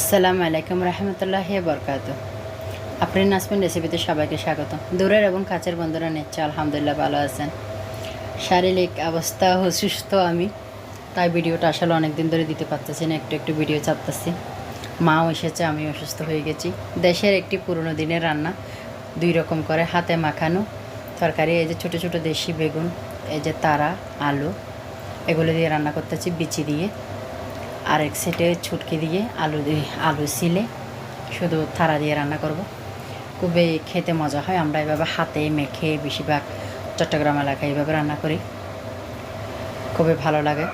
আসসালামু আলাইকুম রহমতুল্লাহ বরকাত আপনি নাসমিন রেসিপিতে সবাইকে স্বাগত। দূরের এবং কাছের বন্ধুরা নিচ্ছে আলহামদুলিল্লাহ ভালো আছেন। শারীরিক অবস্থা অসুস্থ আমি, তাই ভিডিওটা আসলে অনেক দিন ধরে দিতে পারতেছি না, একটু একটু ভিডিও চাপতেছি। মাও এসেছে আমি অসুস্থ হয়ে গেছি। দেশের একটি পুরনো দিনের রান্না, দুই রকম করে হাতে মাখানো তরকারি, এই যে ছোটো ছোটো দেশি বেগুন, এই যে তারা, আলু, এগুলো দিয়ে রান্না করতেছি, বিচি দিয়ে। আর এক সেটে ছুটকি দিয়ে আলু দিয়ে আলু সিলে, শুধু থারা দিয়ে রান্না করব। খুবই খেতে মজা হয়, আমরা এভাবে হাতে মেখে বেশিরভাগ চট্টগ্রাম এলাকায় এভাবে রান্না করি। খুবই ভালো লাগে।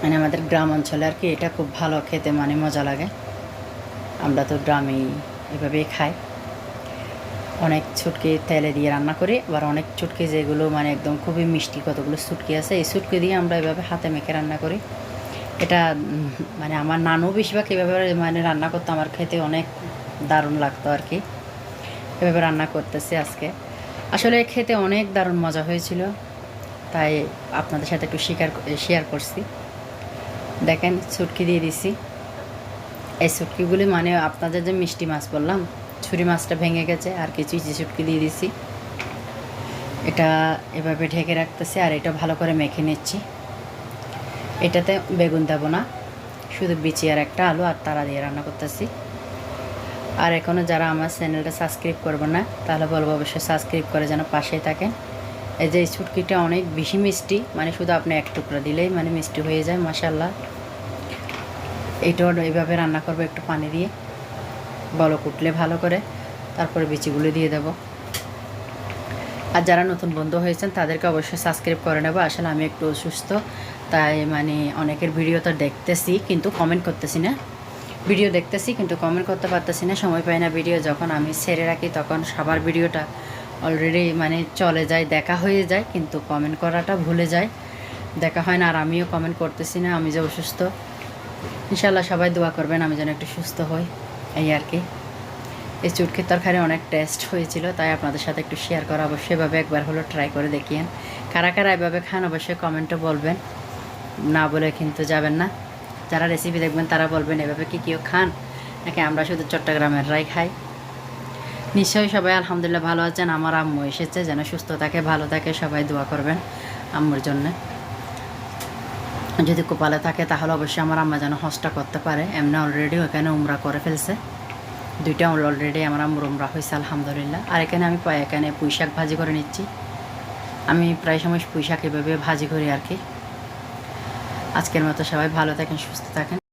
মানে আমাদের গ্রাম অঞ্চলে আর কি এটা খুব ভালো খেতে মানে মজা লাগে। আমরা তো গ্রামেই এভাবেই খাই। অনেক ছুটকি তেলে দিয়ে রান্না করি, আবার অনেক ছুটকি যেগুলো মানে একদম খুবই মিষ্টি কতগুলো ছুটকি আছে, এই ছুটকি দিয়ে আমরা এভাবে হাতে মেখে রান্না করি। এটা মানে আমার নানু বেশিরভাগ এভাবে মানে রান্না করতো, আমার খেতে অনেক দারুণ লাগতো আর কি। এভাবে রান্না করতেছি আজকে। আসলে খেতে অনেক দারুণ মজা হয়েছিল, তাই আপনাদের সাথে একটু স্বীকার শেয়ার করছি। দেখেন ছুটকি দিয়ে দিছি। এই শুটকিগুলি মানে আপনাদের যে মিষ্টি মাছ বললাম, ছুরি মাছটা ভেঙে গেছে, আর কিছু ইচি শুটকি দিয়ে দিছি। এটা এভাবে ঢেকে রাখতেছি, আর এটা ভালো করে মেখে নিচ্ছি। এটাতে বেগুন দেবো না। শুধু বিচি আর একটা আলু আর তারা দিয়ে রান্না করতেছি। আর এখনও যারা আমার চ্যানেলটা সাবস্ক্রাইব করবে না, তাহলে বলব অবশ্যই সাবস্ক্রাইব করে যেন পাশেই থাকেন। এই যে এই অনেক বেশি মিষ্টি মানে শুধু আপনি এক টুকরা দিলেই মানে মিষ্টি হয়ে যায় মাসাল্লাহ এইটাও এইভাবে রান্না করব একটু পানি দিয়ে। বলো কুটলে ভালো করে, তারপরে বিচিগুলো দিয়ে দেবো। আর যারা নতুন বন্ধু হয়েছেন, তাদেরকে অবশ্যই সাবস্ক্রাইব করে নেব। আসলে আমি একটু অসুস্থ তাই মানে অনেকের ভিডিও তো দেখতেছি, কিন্তু কমেন্ট করতেছি না। ভিডিও দেখতেছি, কিন্তু কমেন্ট করতে পারতেছি না, সময় পাই না ভিডিও যখন আমি ছেড়ে রাখি তখন সবার ভিডিওটা অলরেডি মানে চলে যায়, দেখা হয়ে যায়, কিন্তু কমেন্ট করাটা ভুলে যায়। দেখা হয় না আর আমিও কমেন্ট করতেছি না, আমি যে অসুস্থ। ইনশাল্লাহ সবাই দোয়া করবেন আমি যেন একটু সুস্থ হই, এই আর কি। এই চুটকির তরকারি অনেক টেস্ট হয়েছিল, তাই আপনাদের সাথে একটু শেয়ার করা, অবশ্যই এভাবে একবার হলো ট্রাই করে দেখিয়েন। কারা কারা এভাবে খান অবশ্যই কমেন্টে বলবেন। না বলে কিন্তু যাবেন না। যারা রেসিপি দেখবেন তারা বলবেন, এভাবে কি কেউ খান? নাকি, আমরা শুধু চট্টগ্রামের রাই খাই? নিশ্চয়ই সবাই আলহামদুলিল্লাহ ভালো আছেন। আমার আম্মু এসেছে যেন সুস্থ থাকে, ভালো থাকে, সবাই দোয়া করবেন আম্মুর জন্যে। যদি কপালে থাকে তাহলে অবশ্যই আমার আম্মা যেন হজটা করতে পারে। এমনি অলরেডি ওখানে উমরা করে ফেলছে। দুইটা অলরেডি আমার আম্মুর উমরা হয়েছে, আলহামদুলিল্লাহ। আর এখানে আমি এখানে পুঁই শাক ভাজি করে নিচ্ছি। আমি প্রায় সময় পুঁই শাক এভাবে ভাজি করি আর কি। আজকের মতো সবাই ভালো থাকেন সুস্থ থাকেন।